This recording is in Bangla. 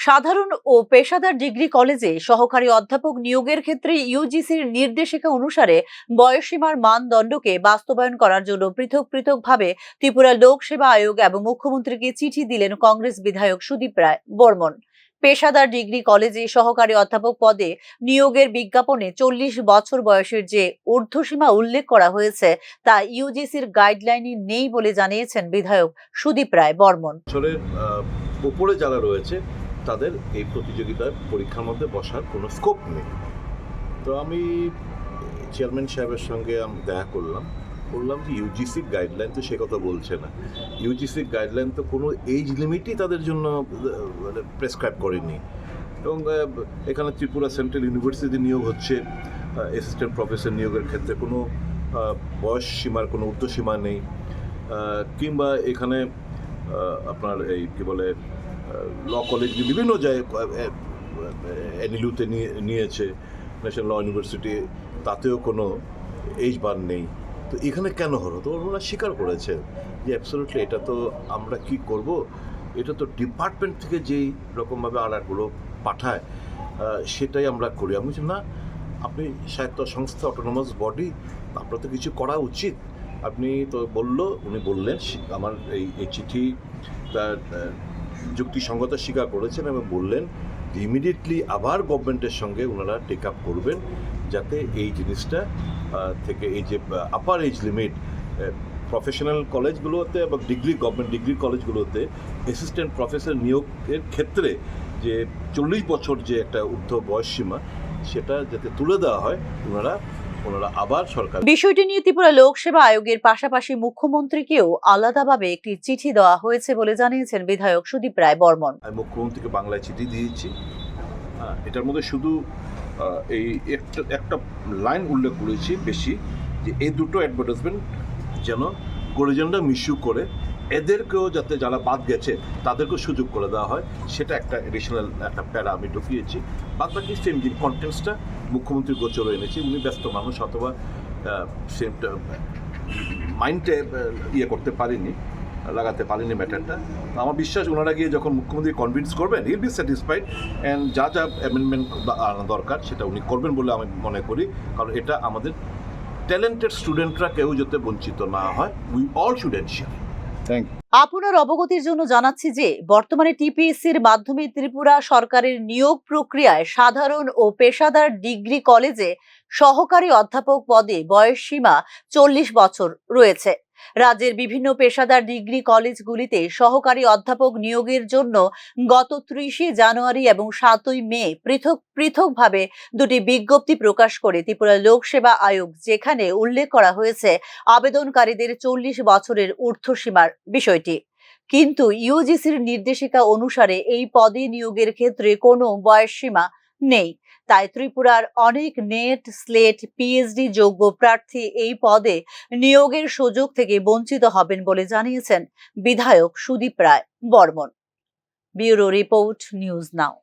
সাধারণ ও পেশাদার ডিগ্রি কলেজে সহকারী অধ্যাপক নিয়োগের ক্ষেত্রে ইউজিসির নির্দেশিকা অনুসারে বয়সীমার মানদণ্ডকে বাস্তবায়ন করার জন্য পৃথক পৃথকভাবে ত্রিপুরা লোক সেবা আয়োগ এবং মুখ্যমন্ত্রীকে চিঠি দিলেন কংগ্রেস বিধায়ক সুদীপ রায় বর্মন। পেশাদার ডিগ্রি কলেজে সহকারী অধ্যাপক পদে নিয়োগের বিজ্ঞাপনে চল্লিশ বছর বয়সের যে ঊর্ধ্বসীমা উল্লেখ করা হয়েছে, তা ইউজিসির গাইডলাইনে নেই বলে জানিয়েছেন বিধায়ক সুদীপ রায় বর্মন। উপরে যারা রয়েছে তাদের এই প্রতিযোগিতার পরীক্ষার মধ্যে বসার কোনো স্কোপ নেই। তো আমি চেয়ারম্যান সাহেবের সঙ্গে আমি দেখা করলাম। বললাম যে ইউজিসির গাইডলাইন তো সে কথা বলছে না। ইউজিসির গাইডলাইন তো কোনো এজ লিমিটই তাদের জন্য মানে প্রেসক্রাইব করেনি। এবং এখানে ত্রিপুরা সেন্ট্রাল ইউনিভার্সিটি নিয়োগ হচ্ছে। অ্যাসিস্ট্যান্ট প্রফেসর নিয়োগের ক্ষেত্রে কোনো বয়স সীমার কোনো ঊর্ধ্বসীমা নেই। কিংবা এখানে আপনার এই কী বলে ল কলেজ বিভিন্ন জায়গায় নিয়ে, নিয়েছে ন্যাশনাল ল ইউনিভার্সিটি তাতেও কোনো এইজ বার নেই। তো এখানে কেন হলো? তো ওনারা স্বীকার করেছে যে অ্যাবসোলুটলি এটা তো আমরা কি করব? এটা তো ডিপার্টমেন্ট থেকে যেই রকমভাবে আর্ডারগুলো পাঠায় সেটাই আমরা করি। আমি বলছি, না, আপনি স্বায়ত্ত সংস্থা অটোনোমাস বডি আপনার তো কিছু করা উচিত। আপনি তো বলল, উনি বললেন, আমার এই চিঠি, তার যুক্তিসঙ্গতা স্বীকার করেছেন এবং বললেন ইমিডিয়েটলি আবার গভর্নমেন্টের সঙ্গে ওনারা টেক আপ করবেন যাতে এই জিনিসটা থেকে এই যে আপার এজ লিমিট প্রফেশনাল কলেজগুলোতে এবং ডিগ্রি গভর্নমেন্ট ডিগ্রি কলেজগুলোতে অ্যাসিস্ট্যান্ট প্রফেসর নিয়োগের ক্ষেত্রে যে চল্লিশ বছর যে একটা ঊর্ধ্ব বয়স সীমা সেটা যাতে তুলে দেওয়া হয়, ওনারা ওনারা আবার সরকার বিষয়টি নিয়ে ত্রিপুরা লোক সেবা আয়োগের পাশাপাশি মুখ্যমন্ত্রীকেও আলাদাভাবে একটি চিঠি দেওয়া হয়েছে বলে জানিয়েছেন বিধায়ক সুদীপ রায় বর্মন। আমি মুখ্যমন্ত্রীকে বাংলায় চিঠি দিয়েছি এটার মধ্যে শুধু এই একটা একটা লাইন উল্লেখ করেছি বেশি যে এই দুটো অ্যাডভার্টাইজমেন্ট যেন গরিজনরা মিসইউ করে এদেরকেও যাতে যারা বাদ গেছে তাদেরকেও সুযোগ করে দেওয়া হয় সেটা একটা এডিশনাল একটা প্যারা আমি ঢুকিয়েছি। বাদ বাকি সেম যে কন্টেন্টসটা মুখ্যমন্ত্রী গোচরে এনেছি, উনি ব্যস্ত মানুষ অথবা সেমটা মাইন্ডে ইয়ে করতে পারিনি, লাগাতে পারিনি ম্যাটারটা। আমার বিশ্বাস ওনারা গিয়ে যখন মুখ্যমন্ত্রী কনভিন্স করবেন হিল বি স্যাটিসফাইড অ্যান্ড যা যা অ্যামেন্ডমেন্ট দরকার সেটা উনি করবেন বলে আমি মনে করি, কারণ এটা আমাদের ট্যালেন্টেড স্টুডেন্টরা কেউ যাতে বঞ্চিত না হয় উই অল শুড এনশিয়ার আপনার অবগতির জন্য জানাচ্ছি যে, বর্তমানে টিপিএসসির মাধ্যমে ত্রিপুরা সরকারের নিয়োগ প্রক্রিয়ায় সাধারণ ও পেশাদার ডিগ্রি কলেজে সহকারী অধ্যাপক পদে বয়স সীমা চল্লিশ বছর রয়েছে। রাজ্যের বিভিন্ন পেশাদার ডিগ্রি কলেজগুলিতে সহকারী অধ্যাপক নিয়োগের জন্য গত ত্রিশে জানুয়ারি এবং সাতই মে পৃথক, পৃথকভাবে দুটি বিজ্ঞপ্তি প্রকাশ করে ত্রিপুরা লোকসেবা আয়োগ, যেখানে উল্লেখ করা হয়েছে আবেদনকারীদের চল্লিশ বছরের ঊর্ধ্বসীমার বিষয়টি। কিন্তু ইউজিসির নির্দেশিকা অনুসারে এই পদে নিয়োগের ক্ষেত্রে কোনো বয়সসীমা নেই। তাই ত্রিপুরার অনেক নেট, স্লেট পিএইচডি যোগ্য প্রার্থী এই পদে নিয়োগের সুযোগ থেকে বঞ্চিত হবেন বলে জানিয়েছেন বিধায়ক Sudip Roy Barman. Bureau report news now.